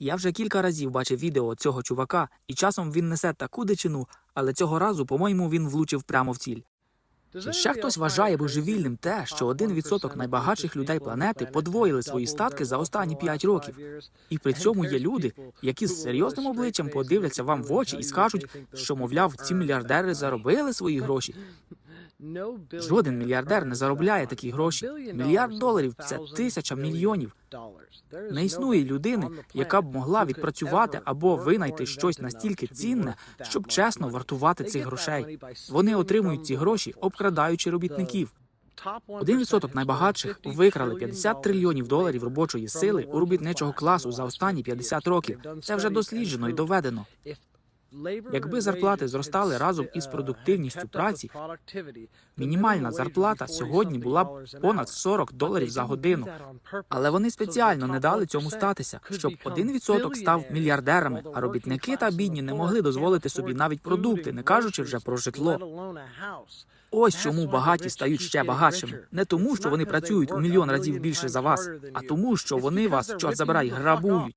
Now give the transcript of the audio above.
Я вже кілька разів бачив відео цього чувака, і часом він несе таку дичину, але цього разу, по-моєму, він влучив прямо в ціль. Чи ще хтось вважає божевільним те, що один відсоток найбагатших людей планети подвоїли свої статки за останні 5 років? І при цьому є люди, які з серйозним обличчям подивляться вам в очі і скажуть, що, мовляв, ці мільярдери заробили свої гроші. Жоден мільярдер не заробляє такі гроші. Мільярд доларів це тисяча мільйонів. Не існує людини, яка б могла відпрацювати або винайти щось настільки цінне, щоб чесно вартувати цих грошей. Вони отримують ці гроші, обкрадаючи робітників. Один відсоток найбагатших викрали 50 трильйонів доларів робочої сили у робітничого класу за останні 50 років. Це вже досліджено і доведено. Якби зарплати зростали разом із продуктивністю праці, мінімальна зарплата сьогодні була б понад 40 доларів за годину. Але вони спеціально не дали цьому статися, щоб один відсоток став мільярдерами, а робітники та бідні не могли дозволити собі навіть продукти, не кажучи вже про житло. Ось чому багаті стають ще багатшими. Не тому, що вони працюють у мільйон разів більше за вас, а тому, що вони вас, чорт забирай, грабують.